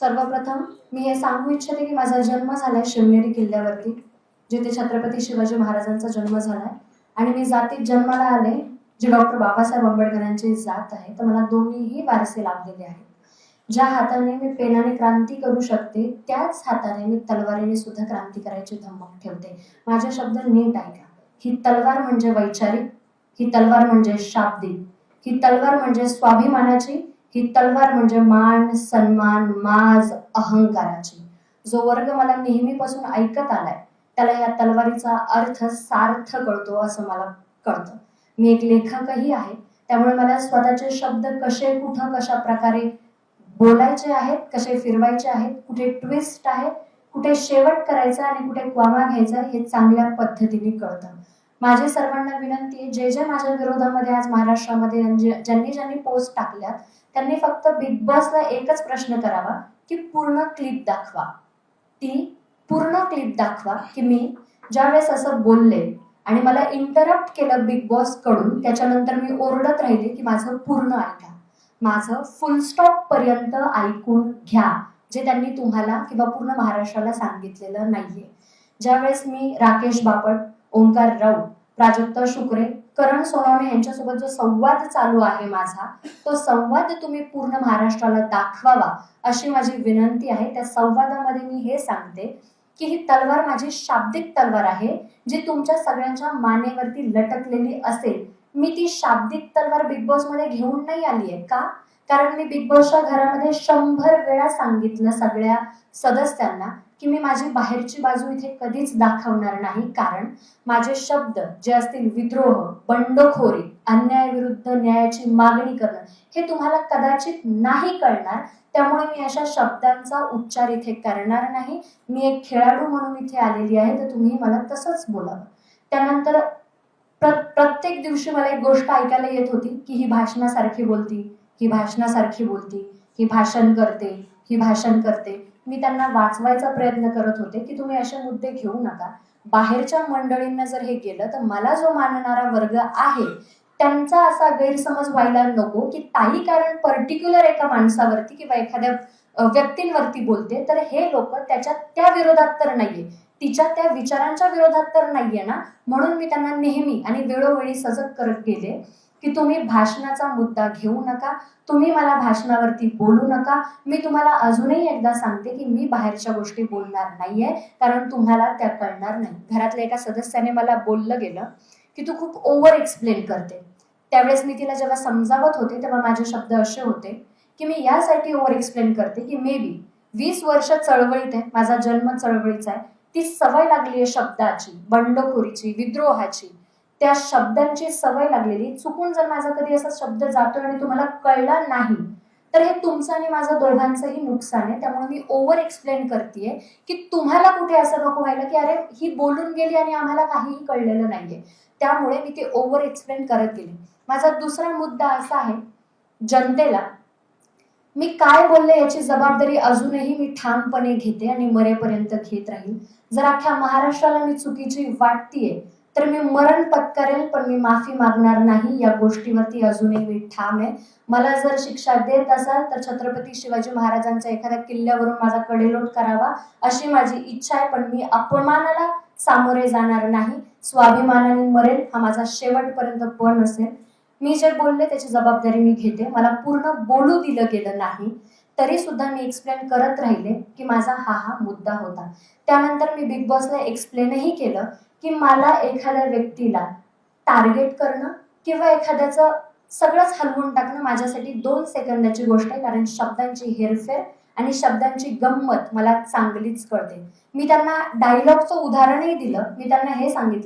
सर्वप्रथम मी हे सांगू इच्छिते की माझा जन्म झालाय शिवनेरी किल्ल्यावरती जिथे छत्रपती शिवाजी महाराजांचा जन्म झालाय. आणि मी जातीत जन्माला आले जे डॉक्टर बाबासाहेब आंबेडकरांची जात आहे तर मला दोन्हीही वारसे लाभलेले आहेत. ज्या हाताने मी पेनाने क्रांती करू शकते त्याच हाताने मी तलवारीने सुद्धा क्रांती करायची धमक ठेवते. माझे शब्द नीट ऐका. ही तलवार म्हणजे वैचारिक ही तलवार म्हणजे शाब्दिक ही तलवार म्हणजे स्वाभिमानाची ही तलवार म्हणजे मान सन्मान माज अहंकाराची. जो वर्ग मला नेहमीपासून ऐकत आलाय त्याला या तलवारीचा अर्थ सार्थ कळतो असं मला कळतं. मी एक लेखकही आहे त्यामुळे मला स्वतःचे शब्द कसे कुठं कशा प्रकारे बोलायचे आहेत कसे फिरवायचे आहेत कुठे ट्विस्ट आहे कुठे शेवट करायचा आणि कुठे क्वामा घ्यायचा हे चांगल्या पद्धतीने कळतं. माझी सर्वांना विनंती आहे जे जे माझ्या विरोधामध्ये आज महाराष्ट्रामध्ये ज्यांनी ज्यांनी पोस्ट टाकल्यात त्यांनी फक्त बिग बॉसला एकच प्रश्न करावा की पूर्ण क्लिप दाखवा. ती पूर्ण क्लिप दाखवा की मी ज्यावेळेस असं बोलले आणि मला इंटरप्ट केलं बिग बॉसकडून त्याच्यानंतर मी ओरडत राहिले की माझं पूर्ण ऐका. माझं फुलस्टॉप पर्यंत ऐकून घ्या जे त्यांनी तुम्हाला किंवा पूर्ण महाराष्ट्राला सांगितलेलं नाहीये. ज्यावेळेस मी राकेश बापट ओंकार राऊत प्राजक्ता शुक्रे करण सोनवणे यांच्यासोबत जो संवाद चालू आहे माझा तो संवाद तुम्ही पूर्ण महाराष्ट्राला दाखवावा अशी माझी विनंती आहे. त्या संवादामध्ये मी हे सांगते की ही तलवार माझी शाब्दिक तलवार आहे जी तुमच्या सगळ्यांच्या मानेवरती लटकलेली असेल. मी ती शाब्दिक तलवार बिग बॉसमध्ये घेऊन नाही आली आहे का? कारण मी बिग बॉसच्या घरामध्ये शंभर वेळा सांगितलं सगळ्या सदस्यांना की मी माझी बाहेरची बाजू इथे कधीच दाखवणार नाही. कारण माझे शब्द जे असतील विद्रोह बंडखोरी अन्यायाविरुद्ध न्यायाची मागणी करणं हे तुम्हाला कदाचित नाही कळणार. त्यामुळे मी अशा शब्दांचा उच्चार इथे करणार नाही. मी एक खेळाडू म्हणून इथे आलेली आहे तर तुम्ही मला तसंच बोलावं. त्यानंतर प्र प्रत्येक दिवशी मला एक गोष्ट ऐकायला येत होती की ही भाषणासारखी बोलती. ही भाषणासारखी बोलती ही भाषण करते ही भाषण करते. मी त्यांना वाचवायचा प्रयत्न करत होते की तुम्ही असे मुद्दे घेऊ नका. बाहेरच्या मंडळींना जर हे केलं तर मला जो मानणारा वर्ग आहे त्यांचा असा गैरसमज व्हायला नको की ताई कारण पर्टिक्युलर एका माणसावरती किंवा एखाद्या व्यक्तींवरती बोलते तर हे लोक त्याच्या त्या विरोधात तर नाहीये. तिच्या त्या विचारांच्या विरोधात तर नाहीये ना? म्हणून मी त्यांना नेहमी आणि वेळोवेळी सजग करत गेले. की तुम्ही भाषणाचा मुद्दा घेऊ नका तुम्ही मला भाषणावरती बोलू नका. मी तुम्हाला अजूनही एकदा सांगते की मी बाहेरच्या गोष्टी बोलणार नाहीये कारण तुम्हाला त्या कळणार नाही. घरातल्या एका सदस्याने मला बोललं गेलं की तू खूप ओव्हर एक्सप्लेन करते. त्यावेळेस मी तिला जेव्हा समजावत होते तेव्हा माझे शब्द असे होते की मी यासाठी ओव्हर एक्सप्लेन करते की मे बी वीस वर्ष चळवळीत आहे माझा जन्म चळवळीचा आहे. ती सवय लागली आहे शब्दाची बंडखोरीची विद्रोहाची. त्या शब्दांची सवय लागलेली. चुकून जर माझा कधी असा शब्द जातोय आणि तुम्हाला कळला नाही तर हे तुमचं आणि माझं दोघांचंही नुकसान आहे. त्यामुळे मी ओव्हर एक्सप्लेन करते की तुम्हाला कुठे असं नको व्हायला की अरे ही बोलून गेली आणि आम्हाला काहीही कळलेलं नाहीये. त्यामुळे मी ते ओव्हर एक्सप्लेन करत गेले. माझा दुसरा मुद्दा असा आहे जनतेला मी काय बोलले याची जबाबदारी अजूनही मी ठामपणे घेते आणि मरेपर्यंत घेत राहील जर अख्ख्या महाराष्ट्राला मी चुकीची वाटतीये तर मी मरण पत्करेल पण मी माफी मागणार नाही. या गोष्टीवरती अजूनही मी ठाम आहे. मला जर शिक्षा देत असाल तर छत्रपती शिवाजी महाराजांच्या एखाद्या किल्ल्यावरून माझा कडेलोट करावा अशी माझी इच्छा आहे. पण मी अपमानाला सामोरे जाणार नाही. स्वाभिमानाने मरेल हा माझा शेवटपर्यंत पण असेल. मी जे बोलले त्याची जबाबदारी मी घेते. मला पूर्ण बोलू दिलं गेलं नाही. तरी सुद्धा मी एक्सप्लेन करत राहिले की माझा हा हा मुद्दा होता. त्यानंतर मी बिग बॉसला एक्सप्लेनही केलं की मला एखाद्या व्यक्तीला टार्गेट करणं किंवा एखाद्याचं सगळंच हलवून टाकणं माझ्यासाठी दोन सेकंदाची गोष्ट आहे कारण शब्दांची हेरफेर आणि शब्दांची गंमत मला चांगलीच कळते. मी त्यांना डायलॉगचं उदाहरणही दिलं. मी त्यांना हे सांगितलं.